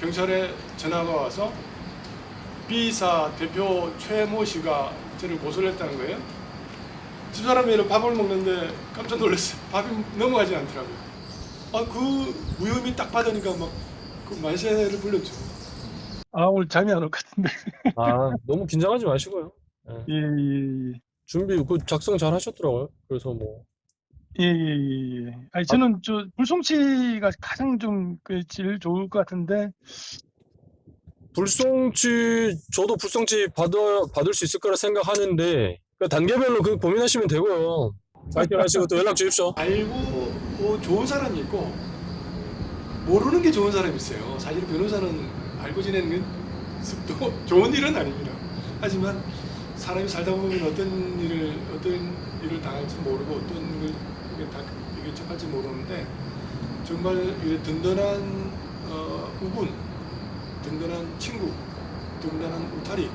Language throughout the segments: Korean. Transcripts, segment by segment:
경찰에 전화가 와서 B사 대표 최모 씨가 저를 고소를 했다는 거예요. 집사람이 밥을 먹는데 깜짝 놀랐어요. 밥이 넘어가지 않더라고요. 아, 그 무혐의 딱 받으니까 막 그 만세를 불렀죠. 아, 오늘 잠이 안 올 것 같은데. 아, 너무 긴장하지 마시고요. 예, 예, 예. 준비 그 작성 잘 하셨더라고요. 그래서 뭐 예, 예, 예, 예. 아니, 저는 저 불송치가 가장 좀 그 제일 좋을 것 같은데, 불송치 저도 불송치 받아 받을 수 있을 거라 생각하는데 그 단계별로 그 고민하시면 되고요. 발견하시고 또 연락 주십시오. 알고 뭐 좋은 사람이 있고 모르는 게 좋은 사람이 있어요. 사실 변호사는 알고 지내는 게 습도 좋은 일은 아닙니다. 하지만 사람이 살다 보면 어떤 일을 어떤 일을 당할지 모르고 어떤 걸 이게 다 이게 접할지 모르는데 정말 든든한 어, 우군, 든든한 친구, 든든한 울타리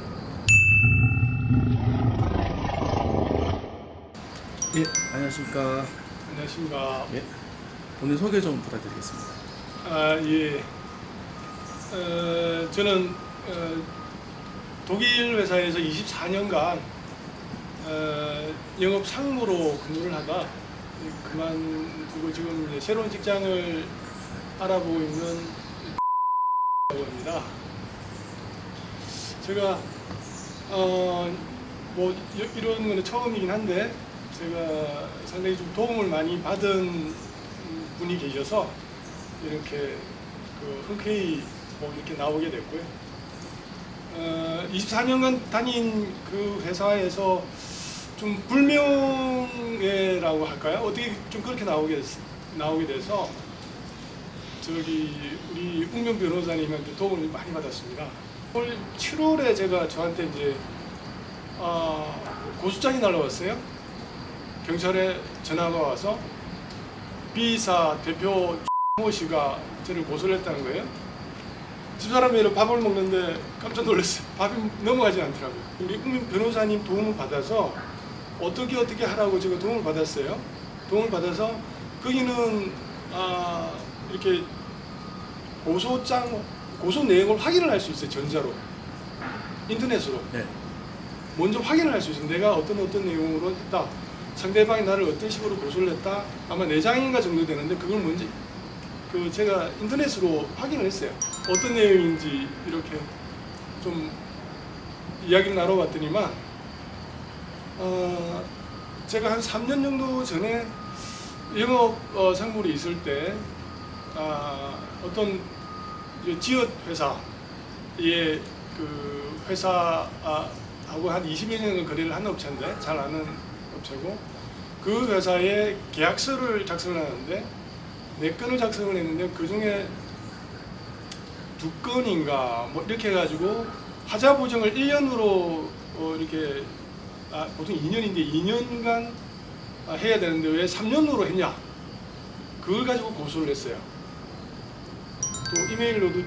예, 안녕하십니까. 안녕하십니까. 예, 오늘 소개 좀 부탁드리겠습니다. 아, 예. 어, 저는 어, 독일 회사에서 24년간 어, 영업 상무로 근무를 하다 그만두고 지금 이제 새로운 직장을 알아보고 있는 입니다. 제가 어, 뭐 이- 이런 거는 처음이긴 한데 제가 상당히 좀 도움을 많이 받은 분이 계셔서 이렇게 그 흔쾌히 뭐 이렇게 나오게 됐고요. 어, 24년간 다닌 그 회사에서 좀 불명예라고 할까요? 어떻게 좀 그렇게 나오게 됐- 나오게 돼서 저기 우리 웅명 변호사님한테 도움을 많이 받았습니다. 올 7월에 제가 저한테 이제 아, 고소장이 날라왔어요. 경찰에 전화가 와서 B사 대표 모 씨가 저를 고소를 했다는 거예요. 집사람이 밥을 먹는데 깜짝 놀랐어요. 밥이 넘어가지 않더라고요. 우리 국민 변호사님 도움을 받아서 어떻게 어떻게 하라고 제가 도움을 받았어요. 도움을 받아서 거기는 아, 이렇게 고소장 고소 내용을 확인을 할 수 있어요. 전자로 인터넷으로 네, 먼저 확인을 할 수 있어요. 내가 어떤 어떤 내용으로 했다. 상대방이 나를 어떤 식으로 고소를 했다. 아마 네 장인가 정도 되는데 그걸 먼저 그 제가 인터넷으로 확인을 했어요. 어떤 내용인지 이렇게 좀 이야기를 나눠봤더니만 어, 제가 한 3년 정도 전에 영업 어, 상물이 있을 때 아, 어떤 지역 회사의 그 회사하고 한 20여 년 거래를 한 업체인데 잘 아는 업체고 그 회사에 계약서를 작성을 하는데 네 건을 작성을 했는데 그 중에 두 건인가 뭐 이렇게 해가지고 하자 보정을 1년으로 어 이렇게 아 보통 2년인데 2년간 아, 해야 되는데 왜 3년으로 했냐 그걸 가지고 고소를 했어요. 또 이메일로도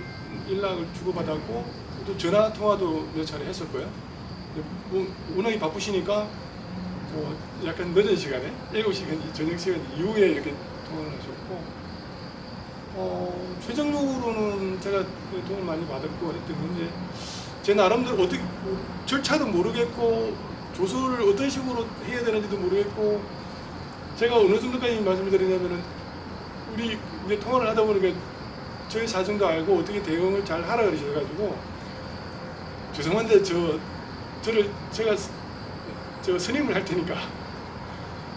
연락을 주고받았고 또 전화 통화도 몇 차례 했었고요. 뭐 워낙에 바쁘시니까 뭐 약간 늦은 시간에 7시간 저녁 시간 이후에 이렇게 통화를 하셨고 어, 최종적으로는 제가 도움을 많이 받았고 했던 건데 제 나름대로 어떻게 뭐 절차도 모르겠고 조서를 어떤 식으로 해야 되는지도 모르겠고 제가 어느 정도까지 말씀을 드리냐면은 우리 이제 통화를 하다 보니까 저희 사정도 알고 어떻게 대응을 잘 하라 그러셔가지고 죄송한데 저 저를 제가 저 스님을 할 테니까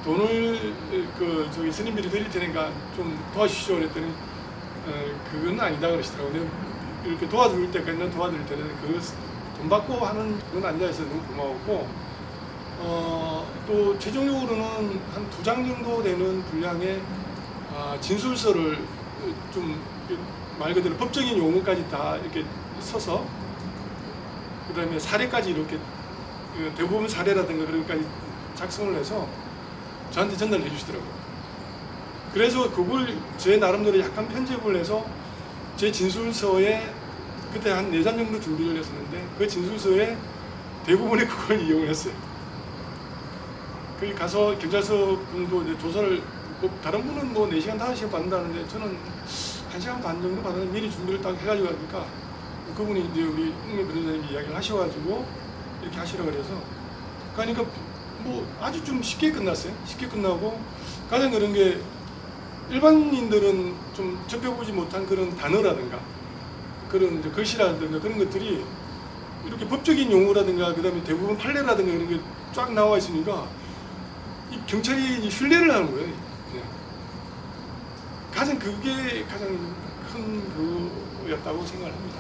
돈을 그 저기 스님들이 드릴 테니까 좀 도와주시오 그랬더니 어, 그건 아니다 그러시더라고요. 이렇게 도와줄 때까지는 도와드릴 텐데 그돈 받고 하는 건 아니다 해서 너무 고마웠고 어, 또 최종적으로는 한 두 장 정도 되는 분량의 아, 진술서를 좀 말 그대로 법적인 용어까지 다 이렇게 써서 그다음에 사례까지 이렇게 그 대부분 사례라든가 그런 것까지 작성을 해서 저한테 전달해 주시더라고요. 그래서 그걸 제 나름대로 약간 편집을 해서 제 진술서에 그때 한 네 장 정도 준비를 했었는데 그 진술서에 대부분의 그걸 이용을 했어요. 거기 가서 경찰서 분도 이제 조사를 뭐 다른 분은 뭐 4시간, 5시간 받는다는데 저는 한 시간 반 정도 받았는데 미리 준비를 딱 해가지고 하니까 그분이 이제 우리 홍명 변호사님이 이야기를 하셔가지고 이렇게 하시라 그래서 그러니까 뭐 아주 좀 쉽게 끝났어요. 쉽게 끝나고 가장 그런 게 일반인들은 좀 접해보지 못한 그런 단어라든가 그런 글씨라든가 그런 것들이 이렇게 법적인 용어라든가 그다음에 대부분 판례라든가 이런 게 쫙 나와 있으니까 이 경찰이 이 신뢰를 하는 거예요. 그냥 가장 그게 가장 큰 그였다고 생각을 합니다.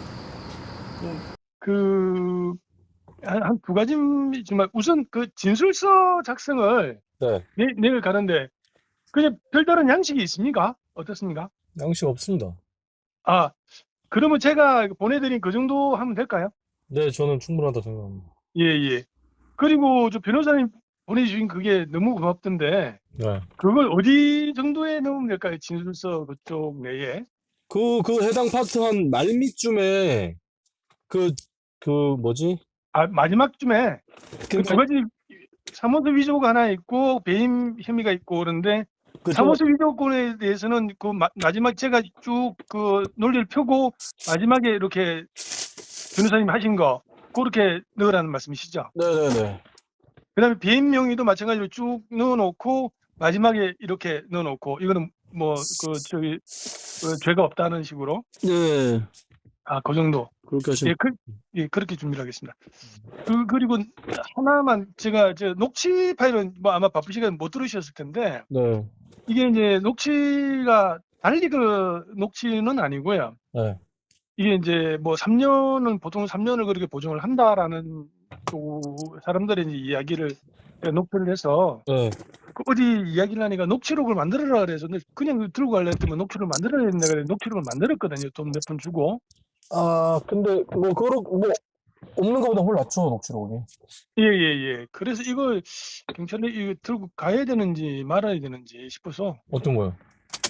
그, 한, 한두 가지지만 우선 그 진술서 작성을 네. 내, 내일 가는데 그냥 별다른 양식이 있습니까? 어떻습니까? 양식 없습니다. 아, 그러면 제가 보내드린 그 정도 하면 될까요? 네, 저는 충분하다 생각합니다. 예, 예. 그리고 저 변호사님 보내주신 그게 너무 고맙던데 네. 그걸 어디 정도에 넣으면 될까요? 진술서 그쪽 내에? 그, 그 해당 파트 한 말미쯤에 그, 그 뭐지? 아, 마지막쯤에 그 두 가지 사모수 위조가 하나 있고 배임 혐의가 있고 그런데 그 사모수 위조건에 대해서는 그 마, 마지막 제가 쭉 그 논리를 펴고 마지막에 이렇게 변호사님 하신 거 그렇게 넣으라는 말씀이시죠? 네네네. 그 다음에 배임 명의도 마찬가지로 쭉 넣어놓고 마지막에 이렇게 넣어놓고 이거는 뭐 그 저기 그 죄가 없다는 식으로 네. 아 그 정도 그렇게 하시면 예, 그, 예 그렇게 준비를 하겠습니다. 그 그리고 하나만 제가 저 녹취 파일은 뭐 아마 바쁘 시간 못 들으셨을 텐데 네. 이게 이제 녹취가 달리 그 녹취는 아니고요. 네. 이게 이제 뭐 3년은 보통 3년을 그렇게 보정을 한다라는 또 사람들의 이제 이야기를 녹취를 해서 네. 그 어디 이야기를 하니까 녹취록을 만들어라 그래서 근데 그냥 들고 갈래 했더니 녹취록을 만들어야 된다 그래 녹취록을 만들었거든요. 돈 몇 푼 주고. 아, 근데 뭐 그러 뭐 없는 것보다 훨 낫죠, 녹취록이. 예, 예, 예. 그래서 이걸 경찰에 이거 들고 가야 되는지 말아야 되는지 싶어서 어떤 거요?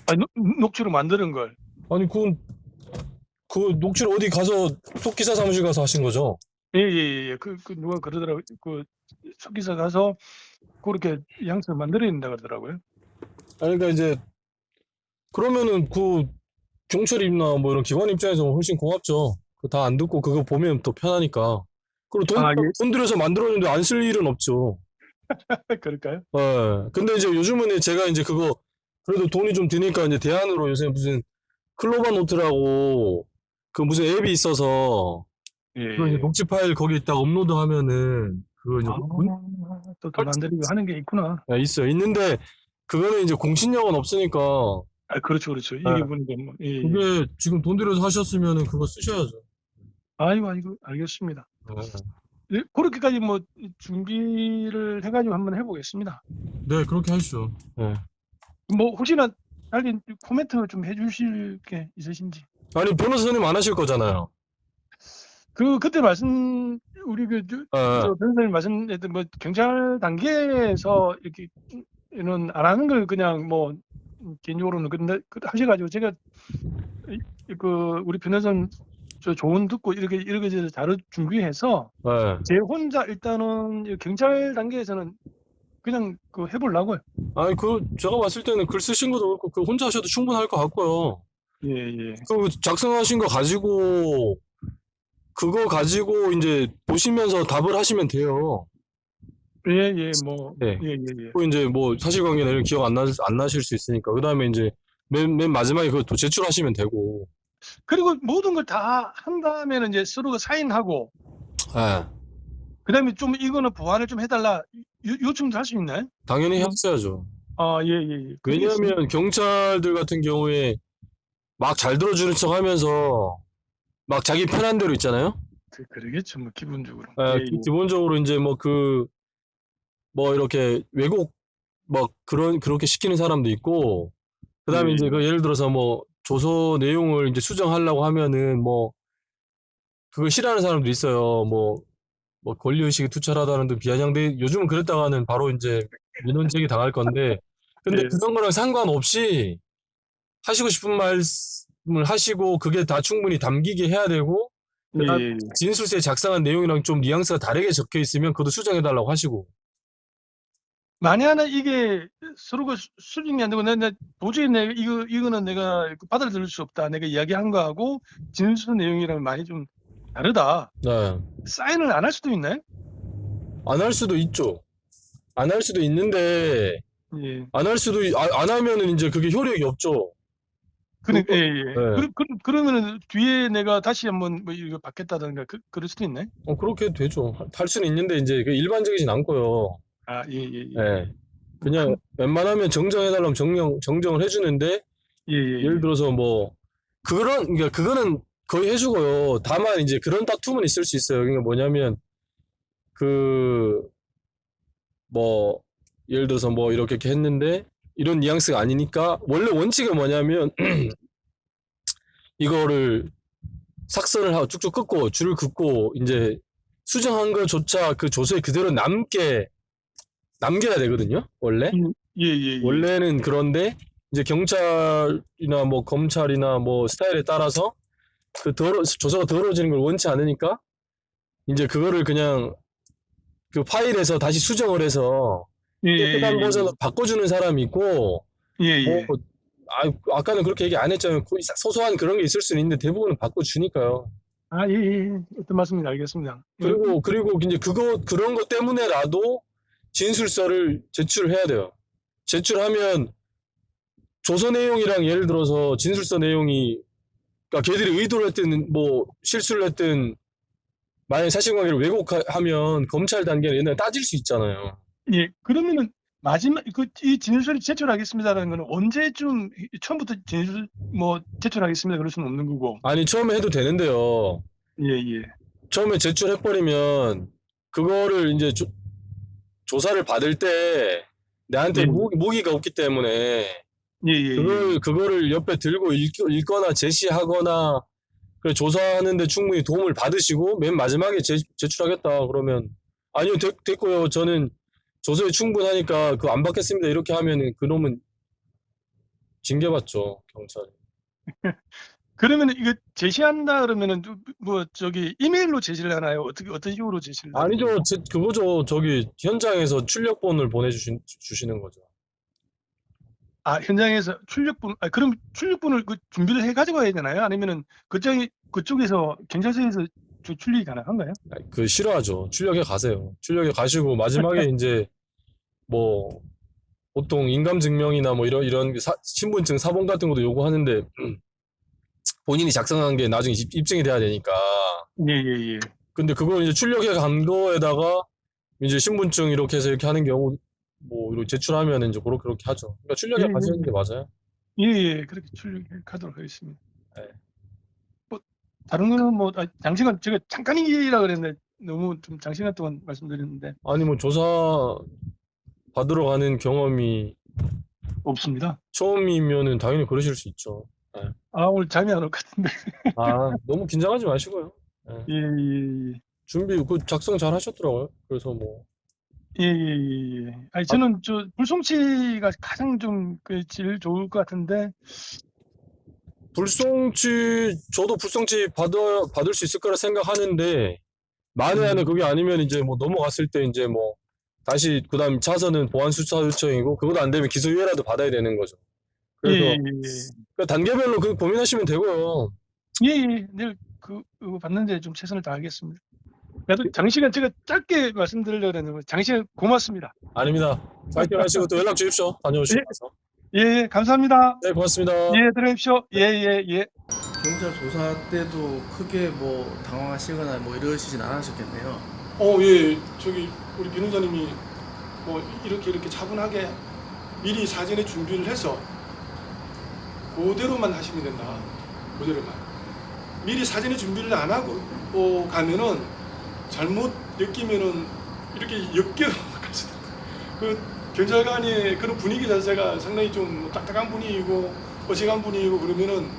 아니, 녹, 녹취록 만드는 걸. 아니, 그, 그 녹취록 어디 가서 속기사 사무실 가서 하신 거죠? 예, 예, 예. 그, 그 누가 그러더라고요. 그 속기사 가서 그렇게 양식을 만들어야 된다 그러더라고요. 아니, 그러니까 이제 그러면은 그 경찰이나 뭐 이런 기관 입장에서 훨씬 고맙죠. 그다안 듣고 그거 보면 더 편하니까. 그리고 돈, 아, 예. 돈 들여서 만들었는데 안 쓸 일은 없죠. 그럴까요? 예. 근데 이제 요즘은 제가 이제 그거 그래도 돈이 좀 드니까 이제 대안으로 요새 무슨 클로바 노트라고 그 무슨 앱이 있어서 예. 그 이제 녹취 파일 거기 있다가 업로드 하면은 그거 이제 아, 문- 또돈 만들고 하는 게 있구나. 아, 있어요. 있는데 그거는 이제 공신력은 없으니까 아, 그렇죠, 그렇죠. 이게 네. 보니까 뭐, 예, 예. 그게 지금 돈 들여서 하셨으면은 그거 쓰셔야죠. 아이고, 아이고, 알겠습니다. 네. 예, 그렇게까지 뭐 준비를 해가지고 한번 해보겠습니다. 네, 그렇게 하시죠. 네. 뭐 혹시나 달리 코멘트 좀 해주실 게 있으신지. 아니, 변호사님 안 하실 거잖아요. 그 그때 말씀 우리 그 저- 예. 저 변호사님 말씀했던 뭐 경찰 단계에서 이렇게 이런 안 하는 걸 그냥 뭐 개인적으로는 근데 그 하셔가지고 제가 이- 그 우리 변호사님 저 조언 듣고 이렇게 이렇게 자료 준비해서 네. 제 혼자 일단은 이 경찰 단계에서는 그냥 그 해보려고요. 아니, 그, 제가 봤을 때는 글 쓰신 것도 그렇고, 그 혼자 하셔도 충분할 것 같고요. 예 예. 그 작성하신 거 가지고, 그거 가지고 이제 보시면서 답을 하시면 돼요. 예, 예, 뭐, 네. 예, 예, 예. 그 이제 뭐 사실관계나 이런 기억 안 나, 안 나실 수 있으니까. 그 다음에 이제 맨, 맨 마지막에 그거 제출하시면 되고. 그리고 모든 걸 다 한 다음에는 이제 서로가 사인하고, 예. 그 다음에 좀 이거는 보완을 좀 해달라 요, 요청도 할 수 있나요? 당연히 했어야죠. 아, 예, 예, 예. 왜냐하면 경찰들 같은 경우에 막 잘 들어주는 척 하면서 막 자기 편한 대로 있잖아요. 그, 그러겠죠, 뭐, 기본적으로. 예, 예, 기- 예. 기본적으로 이제 뭐 그, 뭐 이렇게 왜곡, 뭐 그런, 그렇게 시키는 사람도 있고, 그 다음에 예. 이제 그 예를 들어서 뭐 조서 내용을 이제 수정하려고 하면은 뭐, 그걸 싫어하는 사람도 있어요. 뭐, 뭐 권리의식이 투철하다는 등 비아냥대, 요즘은 그랬다가는 바로 이제 민원 제기 당할 건데, 근데 예. 그런 거랑 상관없이 하시고 싶은 말 씀을 하시고, 그게 다 충분히 담기게 해야 되고, 예, 예, 예. 진술서에 작성한 내용이랑 좀 뉘앙스가 다르게 적혀 있으면 그것도 수정해 달라고 하시고. 만약에 이게 서로가 수- 수준이 안 되고 내, 내 도저히 내가 이거 이거는 내가 받아들일 수 없다. 내가 이야기한 거하고 진술 내용이랑 많이 좀 다르다. 네. 사인을 안 할 수도 있나요? 안 할 수도 있죠. 안 할 수도 있는데, 예. 안할 수도, 있- 아, 안 하면은 이제 그게 효력이 없죠. 그래, 그거- 예, 예. 네. 그, 그, 그러 면은 뒤에 내가 다시 한번 뭐 이거 받겠다든가 그, 그럴 수도 있나요? 어, 그렇게 되죠. 할- 할 수는 있는데, 이제 그 일반적이진 않고요. 아, 예, 예, 예. 예. 그냥 웬만하면 정정해달라면 정령, 정정을 해주는데, 예, 예, 예 를 들어서 뭐, 그런, 그러니까 그거는 거의 해주고요. 다만 이제 그런 다툼은 있을 수 있어요. 그러니까 뭐냐면, 그, 뭐, 예를 들어서 뭐 이렇게 이렇게 했는데, 이런 뉘앙스가 아니니까, 원래 원칙은 뭐냐면, 이거를 삭선을 하고 쭉쭉 긋고, 줄을 긋고, 이제 수정한 거조차 그 조서에 그대로 남게, 남겨야 되거든요. 원래. 예, 예, 예. 원래는 그런데 이제 경찰이나 뭐 검찰이나 뭐 스타일에 따라서 그 더러 조서가 더러워지는 걸 원치 않으니까 이제 그거를 그냥 그 파일에서 다시 수정을 해서 예, 예, 깨끗한 예, 버전으로 바꿔주는 사람이 있고 예, 예. 뭐 아, 아까는 그렇게 얘기 안 했잖아요. 그 소소한 그런 게 있을 수는 있는데 대부분은 바꿔주니까요. 아, 예, 예. 예. 어떤 말씀인지 알겠습니다. 그리고 그리고 이제 그거 그런 것 때문에라도 진술서를 제출해야 돼요. 제출하면 조서 내용이랑 예를 들어서 진술서 내용이 그러니까 걔들이 의도를 했든 뭐 실수를 했든 만약에 사실관계를 왜곡하면 검찰 단계는 옛날에 따질 수 있잖아요. 예, 그러면은 마지막 그 이 진술을 제출하겠습니다라는 거는 언제쯤 처음부터 진술 뭐 제출하겠습니다 그럴 수는 없는 거고. 아니 처음에 해도 되는데요. 예, 예. 처음에 제출해버리면 그거를 이제 조, 조사를 받을 때 내한테 네. 무, 무기가 없기 때문에 예, 예, 예. 그걸 그거를 옆에 들고 읽, 읽거나 제시하거나 그 조사하는데 충분히 도움을 받으시고 맨 마지막에 제, 제출하겠다 그러면 아니요 됐, 됐고요 저는 조서에 충분하니까 그거 안 받겠습니다 이렇게 하면은 그놈은 징계받죠 경찰이 그러면은 이거 제시한다 그러면은 누- 뭐 저기 이메일로 제시를 하나요? 어떻게 어떤 식으로 제시를? 하나요? 아니죠 제, 그거죠 저기 현장에서 출력본을 보내주시는 주시는 거죠 아, 현장에서 출력분 아, 그럼 출력분을 그 준비를 해 가지고 와야 되나요? 아니면은 그쪽이 그쪽에서 경찰서에서 저 출력이 가능한가요? 아니, 그 싫어하죠. 출력해 가세요. 출력해 가시고 마지막에 이제 뭐 보통 인감증명이나 뭐 이런 이런 사- 신분증 사본 같은 것도 요구하는데 본인이 작성한 게 나중에 입- 입증이 돼야 되니까. 예, 예, 예. 근데 그걸 이제 출력해 간 거에다가 이제 신분증 이렇게 해서 이렇게 하는 경우 뭐 이렇게 제출하면 이제 그렇게 그렇게 하죠. 그러니까 출력해 예, 가시는 예. 게 맞아요. 예, 예. 그렇게 출력하도록 하겠습니다. 네. 뭐 다른 거는 뭐 아, 장시간 제가 잠깐이라 그랬는데 너무 좀 장시간 동안 말씀드렸는데 아니 뭐 조사 받으러 가는 경험이 없습니다. 처음이면은 당연히 그러실 수 있죠. 아, 오늘 잠이 안 올 것 같은데. 아, 너무 긴장하지 마시고요. 예, 예, 예. 준비 그 작성 잘 하셨더라고요. 그래서 뭐 예, 예, 예, 예. 아니, 저는 저 불송치가 가장 좀 그 제일 좋을 것 같은데, 불송치 저도 불송치 받아 받을 수 있을 거라 생각하는데 만에 음. 하나 그게 아니면 이제 뭐 넘어갔을 때 이제 뭐 다시 그다음 차선은 보안 수사 요청이고 그것도 안 되면 기소유예라도 받아야 되는 거죠. 예, 그래서 예, 그 단계별로 그 고민하시면 되고요. 예, 예, 예. 내일 그, 그거 받는데 좀 최선을 다하겠습니다. 그래도 장시간 제가 짧게 말씀드리려고 했는데, 장시간 고맙습니다. 아닙니다. 파이팅 하시고 또 연락 주십시오. 다녀오시고 예. 예, 예, 감사합니다. 네, 고맙습니다. 예, 들어오십시오. 예, 예, 예. 경찰 조사 때도 크게 뭐 당황하시거나 뭐 이러시진 않으셨겠네요. 어, 예, 저기 우리 변호사님이 뭐 이렇게 이렇게 차분하게 미리 사전에 준비를 해서 그대로만 하시면 된다. 그대로만. 미리 사전에 준비를 안 하고 어, 가면은 잘못 엮이면은 이렇게 엮여 가시다. 그 경찰관의 그런 분위기 자체가 상당히 좀 딱딱한 분위기고 어색한 분위기고 그러면은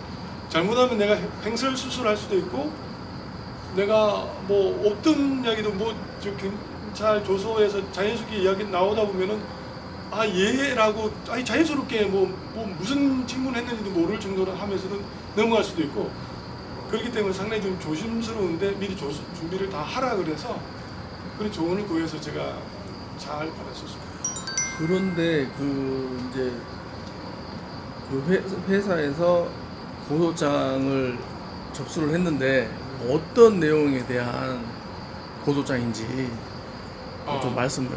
잘못하면 내가 횡설 수술할 수도 있고 내가 뭐 없던 이야기도 뭐저 경찰 조서에서 자연스럽게 이야기 나오다 보면은 아 예라고 아니 자연스럽게 뭐, 뭐 무슨 질문했는지도 모를 정도로 하면서도 넘어갈 수도 있고 그렇기 때문에 상당히 좀 조심스러운데 미리 조, 준비를 다 하라 그래서 그런 조언을 구해서 제가 잘 받았었습니다. 그런데 그 이제 그 회, 회사에서 고소장을 접수를 했는데 어떤 내용에 대한 고소장인지 어. 좀 말씀을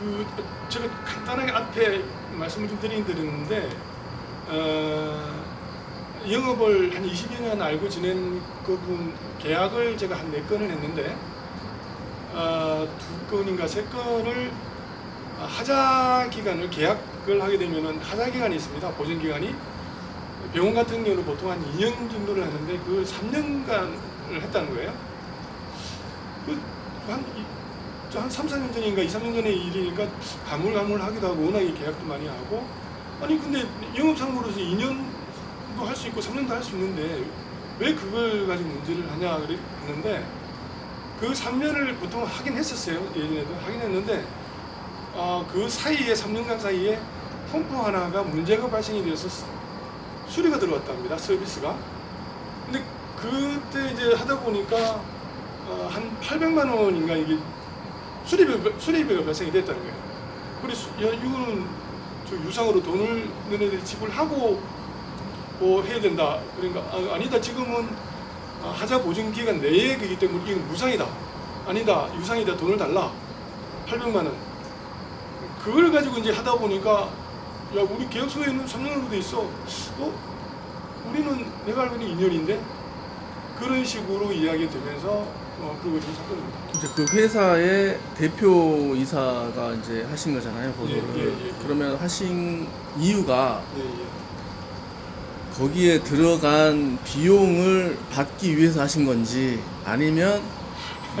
그 제가 간단하게 앞에 말씀을 좀 드리긴 드렸는데 어, 영업을 한 20여 년 알고 지낸 그분 계약을 제가 한네 건을 했는데 어, 두 건인가 세 건을 하자 기간을 계약을 하게 되면은 하자 기간이 있습니다. 보증 기간이 병원 같은 경우는 보통 한 2년 정도를 하는데 그 3년간을 했다는 거예요. 그한 한 3, 4년 전인가 2, 3년 전의 일이니까 가물가물하기도 하고 워낙에 계약도 많이 하고 아니 근데 영업상으로서 2년도 할 수 있고 3년도 할 수 있는데 왜 그걸 가지고 문제를 하냐 그랬는데 그 3년을 보통 하긴 했었어요 예전에도 하긴 했는데 어, 그 사이에 3년간 사이에 펌프 하나가 문제가 발생이 되어서 수- 수리가 들어왔답니다 서비스가 근데 그때 이제 하다 보니까 어, 한 800만 원인가 이게 수리비, 수리비가 발생이 됐다는 거예요. 야, 이거는 저 유상으로 돈을 너네들이 지불하고 뭐 해야 된다. 그러니까 아, 니다 지금은 아, 하자 보증 기간 내에 그기 때문에 이건 무상이다. 아니다. 유상이다. 돈을 달라. 800만 원. 그걸 가지고 이제 하다 보니까 야 우리 계약서에는 3년으로 돼 있어. 어? 우리는 내가 알고 있는 2년인데 그런 식으로 이야기 되면서 어, 그러고 지금 사건입니다. 이제 그 회사의 대표 이사가 이제 하신 거잖아요 고소를 예, 예, 예. 그러면 하신 이유가 예, 예. 거기에 들어간 비용을 받기 위해서 하신 건지 아니면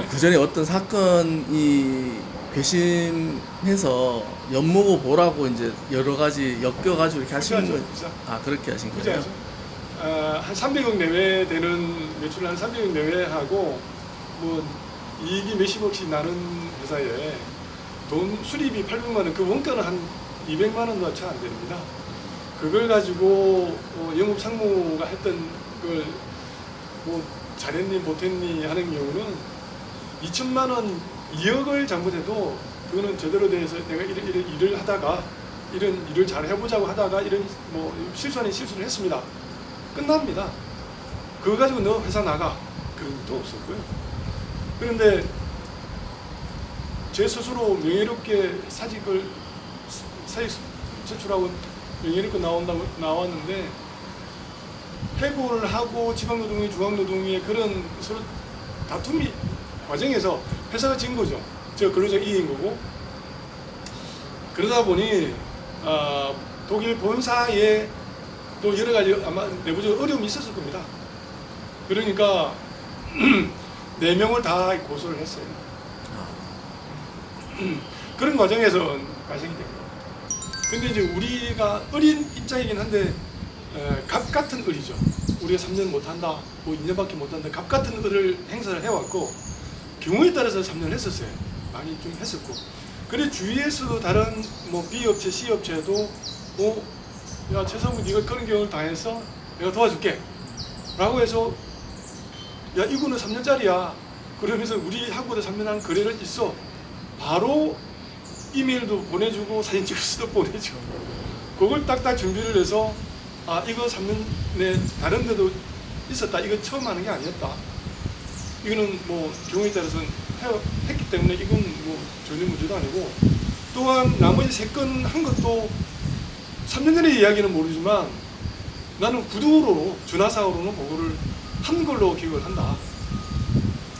그 전에 어떤 사건이 괘씸해서 엿먹어 보라고 이제 여러 가지 엮여가지고 이렇게 하시는 그죠, 건 그죠. 아 그렇게 하신. 거예요? 아, 한 300억 내외 되는 매출 한 300억 내외 하고 뭐 이익이 몇십억씩 나는 회사에 돈 수리비 800만 원, 그 원가는 한 200만 원도 채안 됩니다. 그걸 가지고 어, 영업 상무가 했던 걸뭐 잘했니 못했니 하는 경우는 2천만 원, 2억을 잘못해도 그거는 제대로 돼서 내가 이런, 일을 하다가 이런 일을 잘 해보자고 하다가 이런 뭐 실수 아닌 실수를 했습니다. 끝납니다. 그거 가지고 너 회사 나가 그런 것도 없었고요. 그런데 제 스스로 명예롭게 사직을 사직 제출하고 명예롭게 나온다고 나왔는데 해고를 하고 지방노동위, 중앙노동위의 그런 서로 다툼이 과정에서 회사가 진 거죠. 저 근로자 이익인 거고 그러다 보니 아, 독일 본사에 또 여러 가지 아마 내부적으로 어려움이 있었을 겁니다. 그러니까 네 명을 다 고소를 했어요. 그런 과정에서 발생이 된 거예요. 근데 이제 우리가 어린 입장이긴 한데 에, 갑 같은 을이죠. 우리가 3년 못한다, 뭐 2년밖에 못한다, 갑 같은 을을 행사를 해왔고 경우에 따라서 3년 했었어요. 많이 좀 했었고. 그래 주위에서도 다른 뭐 B업체, C업체도 뭐야 최성우 네가 그런 경우를 당해서 내가 도와줄게. 라고 해서 야 이거는 3년짜리야. 그러면서 우리 하고도 3년 한 거래를 있어. 바로 이메일도 보내주고 사진 찍어서도 보내주고 그걸 딱딱 준비를 해서 아 이거 3년 내 다른 데도 있었다. 이거 처음 하는 게 아니었다 이거는 뭐 경우에 따라서는 해- 했기 때문에 이건 뭐 전혀 문제도 아니고 또한 나머지 세 건 한 것도 3년 전의 이야기는 모르지만 나는 구두로 준하사으로는 그거를 한 걸로 기억을 한다.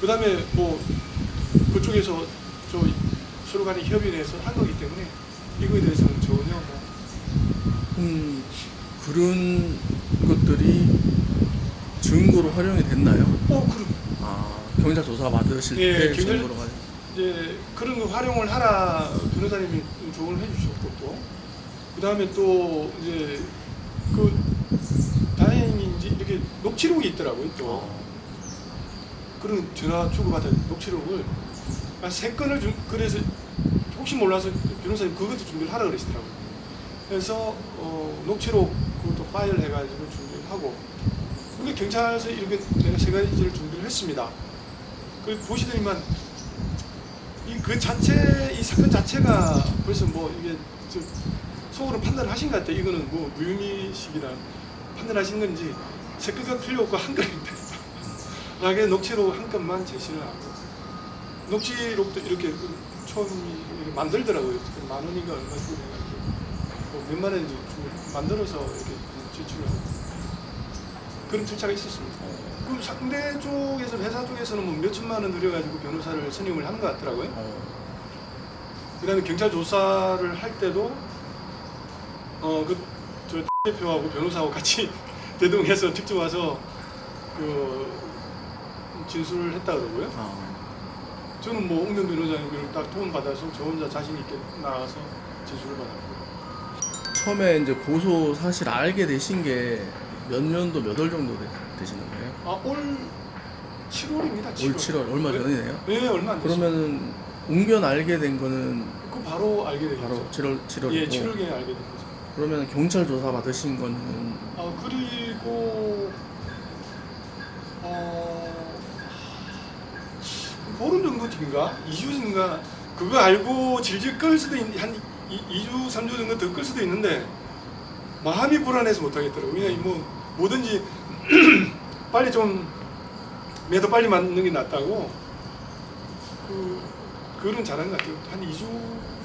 그 다음에 뭐 그쪽에서 저 서로 간에 협의를 해서 한 거기 때문에 이거에 대해서는 전혀 뭐 음, 그런 것들이 증거로 활용이 됐나요? 어, 그럼 아 경찰 조사 받으실 예, 때 경찰- 증거로 가 이제 그런 거 활용을 하라 변호사님이 조언을 해주셨고 또. 그다음에 또 이제 그 다행인지 이렇게 녹취록이 있더라고요 또. 어, 그런 전화 주고받은 녹취록을 한 세 건을 준 그래서 혹시 몰라서 변호사님 그것도 준비를 하라 그러시더라고요. 그래서 어, 녹취록 그것도 파일 해가지고 준비를 하고. 근데 경찰서 이렇게 내가 세 가지를 준비를 했습니다. 그 보시더니만 이 그 자체 이 사건 자체가 벌써 뭐 이게 좀 속으로 판단하신 것 같아요. 이거는 뭐 무혐의식이다 판단하신 건지 색깔가 필요 없고 한 건인데 나게 녹취록 한 건만 제시를 하고 녹취록도 이렇게 그 처음 이렇게 만들더라고요. 그만 원인가 얼마 주고 해가지고 뭐 몇만 원인지 만들어서 이렇게 제출하고 그런 절차가 있었습니다. 그 상대 쪽에서 회사 쪽에서는 뭐 몇천만 원 들여가지고 변호사를 선임을 하는 것 같더라고요. 어, 그다음에 경찰 조사를 할 때도 어그저 대표하고 변호사하고 같이 대동해서 직접 와서 그 진술을 했다 그러고요. 아, 저는 뭐 웅변 변호사님을 딱 도움 받아서 저 혼자 자신 있게 나가서 진술을 받았고 처음에 이제 고소 사실 알게 되신 게 몇 년도 몇 월 정도 되, 되시는 거예요? 아 올 7월입니다. 7월. 올 7월 얼마 전이네요. 네 얼마 안 됐어요. 그러면은 웅변 알게 된 거는 그 바로 알게 된 바로 거죠. 7월 7월이고 예 7월경에 알게 된 거죠. 그러면 경찰 조사 받으신 거는 아 그리고 어 보름 정도 뒤인가 2주인가 그거 알고 질질 끌 수도 있, 한 2, 주 3주 정도 더 끌 수도 있는데 마음이 불안해서 못 하겠더라고. 그냥 뭐 뭐든지 빨리 좀 매도 빨리 맞는 게 낫다고 그 그런 잘한 것 같아요. 한 2주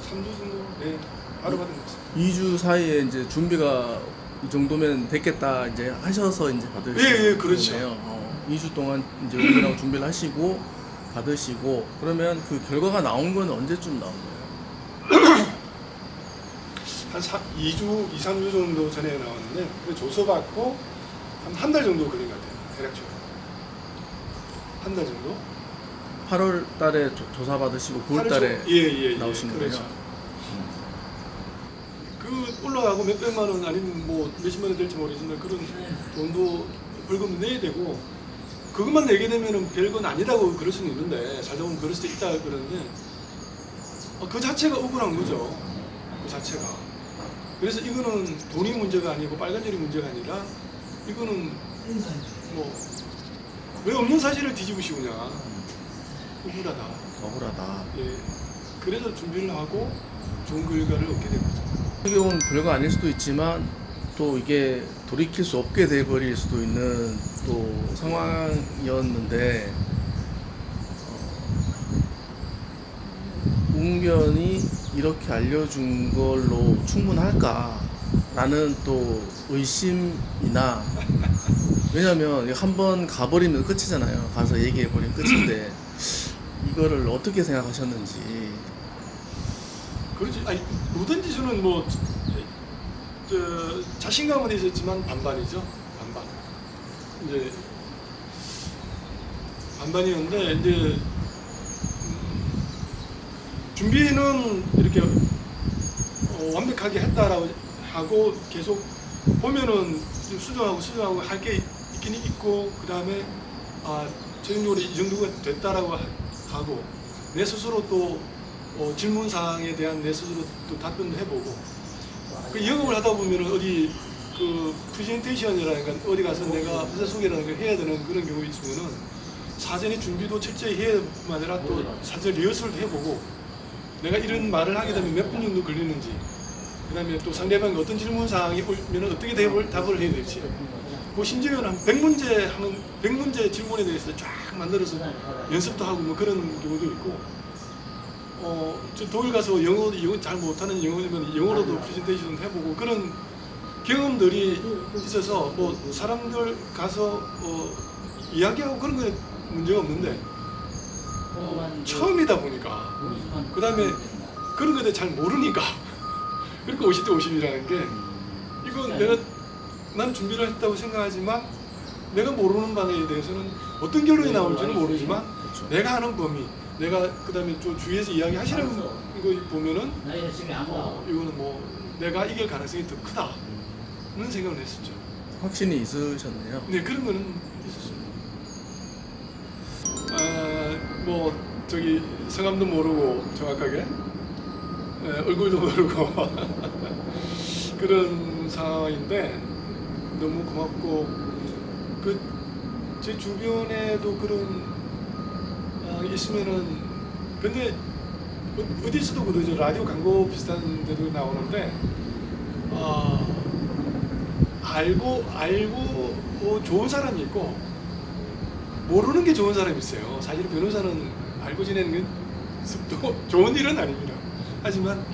3주 정도 네 바로 받은 것 같습니다. 2주 사이에 이제 준비가 이 정도면 됐겠다 이제 하셔서 이제 받으신 예, 예, 그렇죠. 거네요. 어, 2주 동안 이제 웅변하고 준비를 하시고 받으시고 그러면 그 결과가 나온 건 언제쯤 나온 거예요? 한 4, 2주, 2, 3주 정도 전에 나왔는데 그 조서 받고 한한달 정도 걸린 것 같아요. 대략적으로. 한 달 정도? 8월 달에 조, 조사 받으시고 9월 달에 예, 예, 예. 나오신 그렇죠. 거예요? 그 올라가고 몇 백만 원 아니면 뭐 몇십만 원 될지 모르지만 그런 돈도 벌금 내야 되고 그것만 내게 되면은 별건 아니다고 그럴 수는 있는데 살다 보면 그럴 수도 있다 그러는데 어, 그 자체가 억울한 거죠. 그 자체가. 그래서 이거는 돈이 문제가 아니고 빨간줄이 문제가 아니라 이거는 뭐 왜 없는 사실을 뒤집으시구냐 억울하다. 억울하다. 예. 그래서 준비를 하고 좋은 결과를 얻게 된 거죠. 어떻게 보면 별거 아닐 수도 있지만 또 이게 돌이킬 수 없게 돼버릴 수도 있는 또 상황이었는데 어, 웅변이 이렇게 알려준 걸로 충분할까 라는 또 의심이나 왜냐면 한 번 가버리면 끝이잖아요. 가서 얘기해버리면 끝인데 이거를 어떻게 생각하셨는지 그렇지. 아니 뭐든지 저는 뭐 저, 자신감은 있었지만 반반이죠. 반반. 이제 반반이었는데 이제 음, 준비는 이렇게 어, 완벽하게 했다라고 하고 계속 보면은 좀 수정하고 수정하고 할 게 있긴 있고 그 다음에 아 최종적으로 이 정도가 됐다라고 하- 하고 내 스스로 또 어, 질문 사항에 대한 내 스스로 또 답변도 해보고 그 영업을 하다 보면은 어디 그 프레젠테이션이라든가 어디 가서 내가 회사 소개라는 걸 해야 되는 그런 경우 있으면은 사전에 준비도 철저히 해야 뿐만 아니라 또 사전 리허설도 해보고 내가 이런 말을 하게 되면 몇 분 정도 걸리는지 그다음에 또 상대방이 어떤 질문 사항이 오면 어떻게 답을, 답을 해야 될지. 뭐 심지어는 한 100문제 하는 100문제 질문에 대해서 쫙 만들어서 연습도 하고 뭐 그런 경우도 있고. 어, 저 독일 가서 영어, 영어 잘 못하는 영어면 영어로도 프레젠테이션 해보고 그런 경험들이 있어서 뭐 사람들 가서 어, 이야기하고 그런 건 문제가 없는데 어, 처음이다 보니까. 그 다음에 그런 것들 잘 모르니까 그러니까 50대 50이라는 게 이건 내가 나는 준비를 했다고 생각하지만 내가 모르는 바에 대해서는 어떤 결론이 나올지는 모르지만 그렇죠. 내가 아는 범위 내가 그다음에 좀 주위에서 이야기 하시는 거 보면은 어, 이거는 뭐 내가 이길 가능성이 더 크다는 생각을 했었죠. 확신이 있으셨네요. 네 그런 거는 있었어요. 아뭐 저기 성함도 모르고 정확하게 예, 얼굴도 모르고 그런 상황인데 너무 고맙고 그 제 주변에도 그런 아, 있으면은 근데 어- 어디서도 그러죠. 라디오 광고 비슷한 데도 나오는데 어, 알고 알고 어, 좋은 사람이 있고 모르는 게 좋은 사람이 있어요. 사실 변호사는 알고 지내는 게또 좋은 일은 아닙니다. 하지만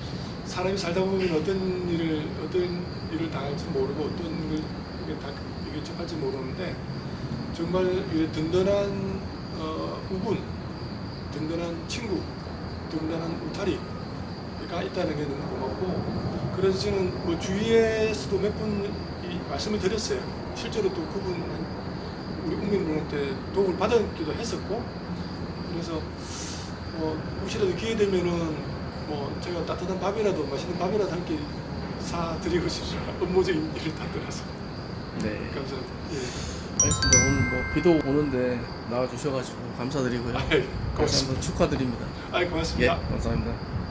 사람이 살다 보면 어떤 일을 어떤 일을 당할지 모르고 어떤 걸 다 이게 접할지 모르는데 정말 이 든든한 어, 우군, 든든한 친구, 든든한 울타리가 있다는 게 너무 고맙고 그래서 저는 뭐 주위에서도 몇 분 말씀을 드렸어요. 실제로 또 그분 우리 국민분한테 도움을 받았기도 했었고 그래서 뭐 혹시라도 기회 되면은 뭐 제가 따뜻한 밥이라도 맛있는 밥이라도 함께 사 드리고 싶습니다. 업무적인 일을 다 떠나서 네. 감사합니다. 예. 알겠습니다. 오늘 뭐 비도 오는데 나와 주셔가지고 감사드리고요. 아이, 다시 고맙습니다. 한번 축하드립니다. 아이 예, 고맙습니다. 감사합니다.